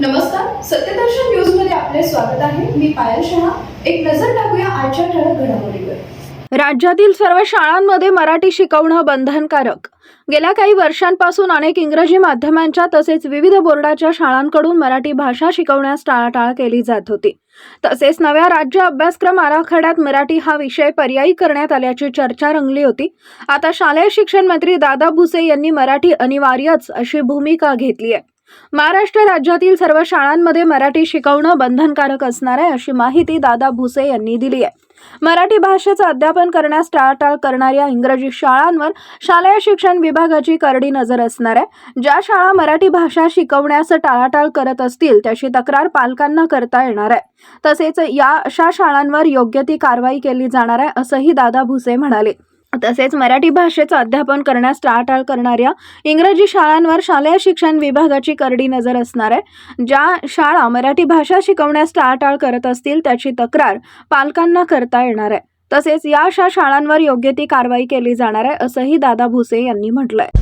नमस्कार सत्यदर्शन न्यूजमध्ये आपले स्वागत आहे. मी पायल शहा. एक नजर टाकूया आजच्या ठळक घडामोडीवर. राज्यातील सर्व शाळांमध्ये मराठी शिकवणं बंधनकारक. गेल्या काही वर्षांपासून अनेक इंग्रजी माध्यमांच्या तसेच विविध बोर्डाच्या शाळांकडून मराठी भाषा शिकवण्यास टाळाटाळ केली जात होती. तसेच नव्या राज्य अभ्यासक्रम आराखड्यात मराठी हा विषय पर्यायी करण्यात आल्याची चर्चा रंगली होती. आता शालेय शिक्षण मंत्री दादा भुसे यांनी मराठी अनिवार्यच अशी भूमिका घेतली आहे. महाराष्ट्र राज्यातील सर्व शाळांमध्ये मराठी शिकवणं बंधनकारक असणार आहे अशी माहिती दादा भुसे यांनी दिली आहे. मराठी भाषेचं अध्यापन करण्यास टाळाटाळ करणाऱ्या इंग्रजी शाळांवर शालेय शिक्षण विभागाची करडी नजर असणार आहे. ज्या शाळा मराठी भाषा शिकवण्यास टाळाटाळ करत असतील त्याची तक्रार पालकांना करता येणार आहे. तसेच या अशा शाळांवर योग्य ती कारवाई केली जाणार आहे असंही दादा भुसे म्हणाले. तसेच मराठी भाषेचं अध्यापन करण्यास टाळाटाळ करणाऱ्या इंग्रजी शाळांवर शालेय शिक्षण विभागाची करडी नजर असणार आहे. ज्या शाळा मराठी भाषा शिकवण्यास टाळाटाळ करत असतील त्याची तक्रार पालकांना करता येणार आहे. तसेच या अशा शाळांवर योग्य ती कारवाई केली जाणार आहे असंही दादा भुसे यांनी म्हटलंय.